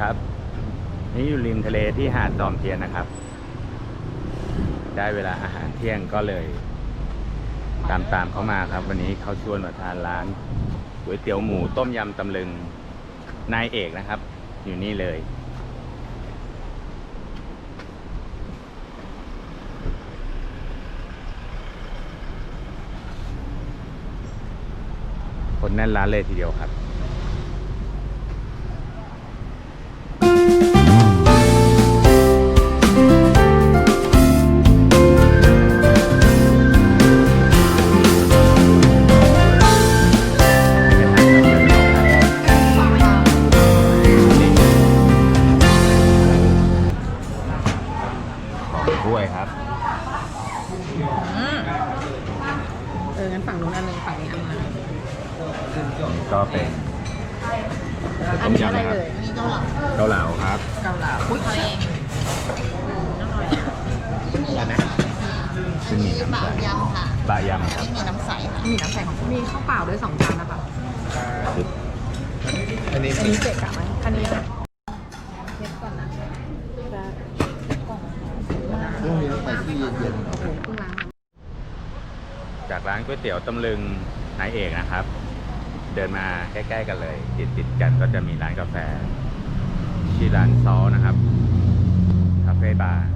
ครับ นี่อยู่ริมทะเลที่หาดจอมเทียนนะครับ ได้เวลาอาหารเที่ยงก็เลย ตามตามเขามาครับ วันนี้เขาชวนมาทานร้านก๋วยเตี๋ยวหมูต้มยำตำลึงนายเอกนะครับ อยู่นี่เลย คนแน่นร้านเลยทีเดียวครับ ของถ้วยครับ อืมเอองั้นฝั่งนู้นอันหนึงฝั่งนี้อันหนึงก็เป็นอันนี้อะไรเลยนี่เกาเหลาเกาเหลาครับเกาเหลาอุ้ยทะเลอร่อยอะอะไรนะซึ่งมีน้ำบะใสยำค่ะบะยำครับไม่มีน้ำใสค่ะมีน้ำใสของมีข้าวเปล่าด้วยสองจานนะคะอันนี้อันนี้เจ็ดกะไหมอันนี้อะเช็ดก่อนนะจะ เรื่องนี้ต้อง ไปที่เย็นจากร้านก๋วยเตี๋ยวตำลึงนายเอกนะครับ เดินมาใกล้ๆกันเลยติดติดๆกันก็จะมีร้านกาแฟชื่อร้านซอนะครับคาเฟ่บาร์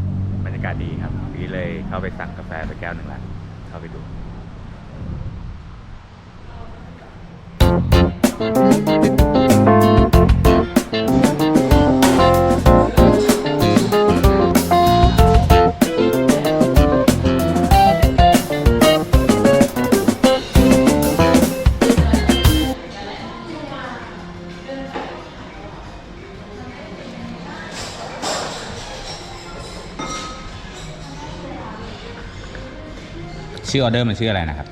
บรรยากาศดีครับพี่เลยเข้าไปสั่งกาแฟไปแก้วหนึ่งละเข้าไปดู ชื่อออเดอร์มันชื่ออะไรนะครับ